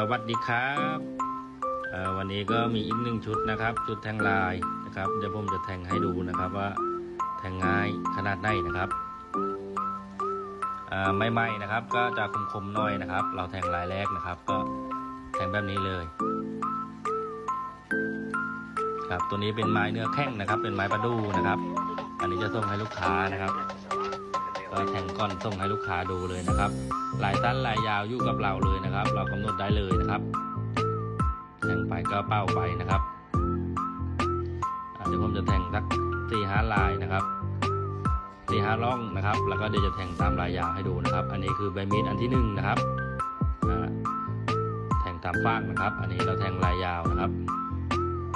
สวัสดีครับวันนี้ก็มีอีกหนึ่งชุดนะครับ ชุดแทงลายนะครับ เดี๋ยวผมจะแทงให้ดูนะครับว่าแทงง่ายขนาดไหนนะครับไม่ไหมนะครับ ก็จะคมๆหน่อยนะครับ เราแทงลายแรกนะครับ ก็แทงแบบนี้เลย ครับตัวนี้เป็นไม้เนื้อแข้งนะครับ เป็นไม้ประดูนะครับ อันนี้จะส่งให้ลูกค้านะครับ ก็แทงก้อนส่งให้ลูกค้าดูเลยนะครับลายสั้นลายยาวอยู่กับเราเลยนะครับ เรากำหนดได้เลยนะครับแทงไปก็เป้าไปนะครับเดี๋ยวผมจะแทงสักสี่ห้าลายนะครับสี่ห้าร่องนะครับ แล้วก็เดี๋ยวจะแทงตามลายยาวให้ดูนะครับ อันนี้คือใบมีดอันที่หนึ่งนะครับแทงตามฟากนะครับ อันนี้เราแทงลายยาวนะครับ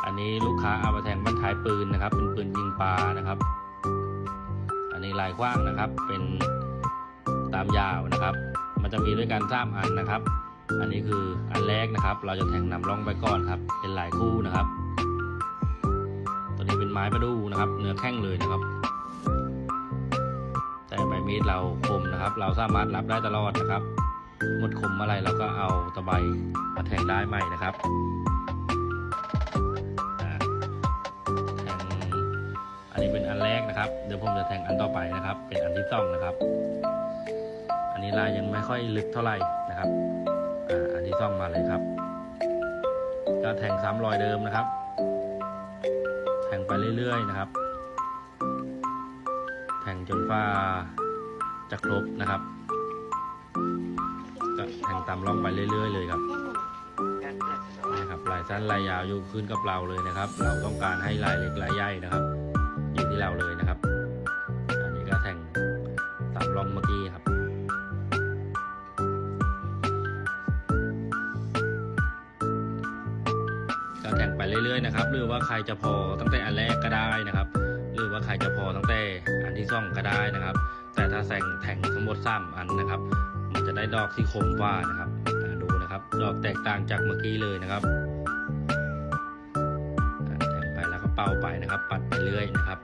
อันนี้ลูกค้าเอามาแทงบรรทายปืนนะครับ เป็นปืนยิงปลานะครับ นนี้ลายกว้างนะครับ เป็นตามยาวนะครับ มันจะมีด้วยกันสามอันนะครับ อันนี้คืออันแรกนะครับ เราจะแทงนำร่องไปก่อนครับ เป็นลายคู่นะครับ ตัวนี้เป็นไม้ประดูนะครับ เนื้อแข้งเลยนะครับ แต่ใบมีดเราคมนะครับ เราสามารถรับได้ตลอดนะครับหมดคมอะไรเราก็เอาตะไบมาแทงได้ใหม่นะครับ นะครับ เดี๋ยวผมจะแทงอันต่อไปนะครับ เป็นอันที่สองนะครับ อันนี้ลายยังไม่ค่อยลึกเท่าไหร่นะครับอ่าอันที่ซ่องมาเลยครับก็แทงซ้ำรอยเดิมนะครับ แทงไปเรื่อยๆนะครับ แทงจนฟ้าจะครบนะครับก็แทงตามร่องไปเรื่อย ๆ เลยครับนะครับลายสั้นลายยาวอยู่ขึ้นกับเราเลยนะครับ เราต้องการให้ลายเล็กลายใหญ่นะครับ อยู่ที่เราเลยนะครับ อันนี้ก็แทงตามร่องเมื่อกี้ครับ ก็แทงไปเรื่อยๆนะครับ หรือว่าใครจะพอตั้งแต่อันแรกก็ได้นะครับ หรือว่าใครจะพอตั้งแต่อันที่สองก็ได้นะครับ แต่ถ้าแทงแทงทั้งหมดสามอันนะครับ มันจะได้ดอกที่คมกว่านะครับ ดูนะครับ ดอกแตกต่างจากเมื่อกี้เลยนะครับ ปแล้วก็เป่าไปนะครับ ปัดไปเรื่อยนะครับ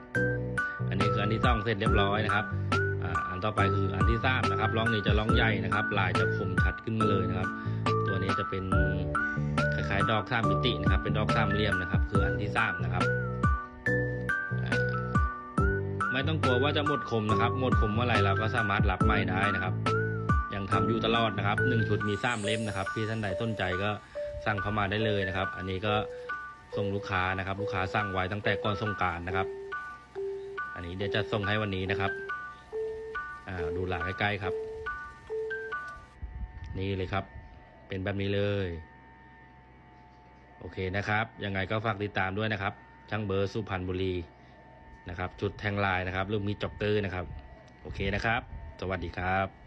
อันนี้คืออันที่สองเสร็จเรียบร้อยนะครับอันต่อไปคืออันที่สามนะครับร่องนี้จะร่องใหญ่นะครับ ลายจะคมชัดขึ้นมาเลยนะครับ ตัวนี้จะเป็นคล้ายๆดอกสามมิตินะครับ เป็นดอกสามเหลี่ยมนะครับ คืออันที่สามนะครับไม่ต้องกลัวว่าจะหมดคมนะครับ หมดคมเมื่อไหรเราก็สามารถรับไม่ได้นะครับ ยังทำอยู่ตลอดนะครับหนึ่งชุดมีสามเล่มนะครับ ที่ท่านใดสนใจก็สั่งเข้ามาได้เลยนะครับ อันนี้ก็ ส่งลูกค้านะครับ ลูกค้าสั่งไว้ตั้งแต่ก่อนส่งการนะครับ อันนี้เดี๋ยวจะส่งให้วันนี้นะครับอ่าดูหลาใกล้ๆครับ นี่เลยครับ เป็นแบบนี้เลย โอเคนะครับ ยังไงก็ฝากติดตามด้วยนะครับ ช่างเบอร์สุพรรณบุรีนะครับจุดแทงลายนะครับรือมีจ็อกเกอร์นะครับ โอเคนะครับ สวัสดีครับ